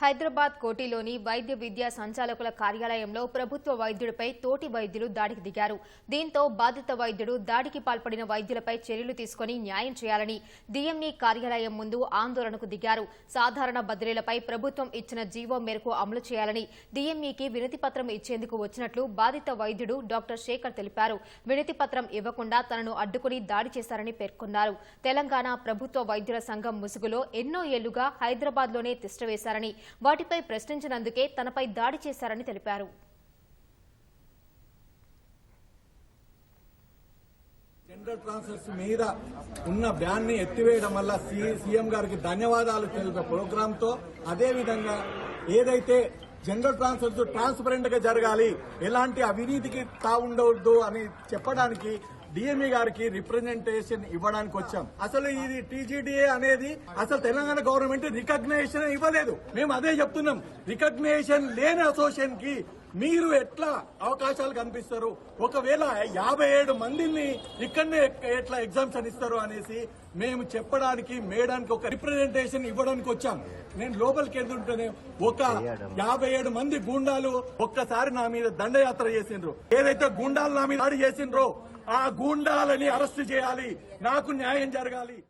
హైదరాబాద్ కోటిలోని వైద్య విద్యా సంచాలకుల కార్యాలయంలో ప్రభుత్వ వైద్యుడిపై తోటి వైద్యులు దాడికి దిగారు. దీంతో బాధిత వైద్యుడు దాడికి పాల్పడిన వైద్యులపై చర్యలు తీసుకుని న్యాయం చేయాలని డిఎంఈ కార్యాలయం ముందు ఆందోళనకు దిగారు. సాధారణ బదిలీలపై ప్రభుత్వం ఇచ్చిన జీవో మేరకు అమలు చేయాలని డిఎంఈకి వినతిపత్రం ఇచ్చేందుకు వచ్చినట్లు బాధిత వైద్యుడు డాక్టర్ శేఖర్ తెలిపారు. వినతిపత్రం ఇవ్వకుండా తనను అడ్డుకుని దాడి చేశారని పేర్కొన్నారు. తెలంగాణ ప్రభుత్వ వైద్యుల సంఘం ముసుగులో ఎన్నో ఏళ్ళుగా హైదరాబాద్లోనే తిష్టవేశారని వాటిపై ప్రశ్నించినందుకే తనపై దాడి చేశారని తెలిపారు. జనరల్ ట్రాన్స్ఫర్స్ మీద ఉన్న బ్యాన్ని ఎత్తివేయడం వల్ల సి- సీఎం గారికి ధన్యవాదాలు తెలిపే ప్రోగ్రామ్తో అదే విధంగా ఏదైతే జనరల్ ట్రాన్స్ఫర్స్ ట్రాన్స్పరెంట్గా జరగాలి ఎలాంటి అవినీతికి తావుండవద్దు అని చెప్పడానికి డిఎంఈ గారికి రిప్రజెంటేషన్ ఇవ్వడానికి వచ్చాం. అసలు ఇది టీజీడీఏ అనేది అసలు తెలంగాణ గవర్నమెంట్ రికగ్నేషన్ ఇవ్వలేదు. మేము అదే చెప్తున్నాం. రికగ్నేషన్ లేని అసోసియేషన్కి మీరు ఎట్లా అవకాశాలు కనిపిస్తారు? ఒకవేళ యాభై ఏడు మందిని ఇక్కడనే ఎట్లా ఎగ్జామ్షన్ ఇస్తారు అనేసి మేము చెప్పడానికి మేడానికి ఒక రిప్రజెంటేషన్ ఇవ్వడానికి వచ్చాం. నేను లోపలికి వెళ్తుంటేనే ఒక యాభై ఏడు మంది గూండాలు ఒక్కసారి నా మీద దండయాత్ర చేసిండ్రు. ఏదైతే గూండాలు నా మీద దాడి చేసిండ్రో ఆ గూండాలని అరెస్ట్ చేయాలి. నాకు న్యాయం జరగాలి.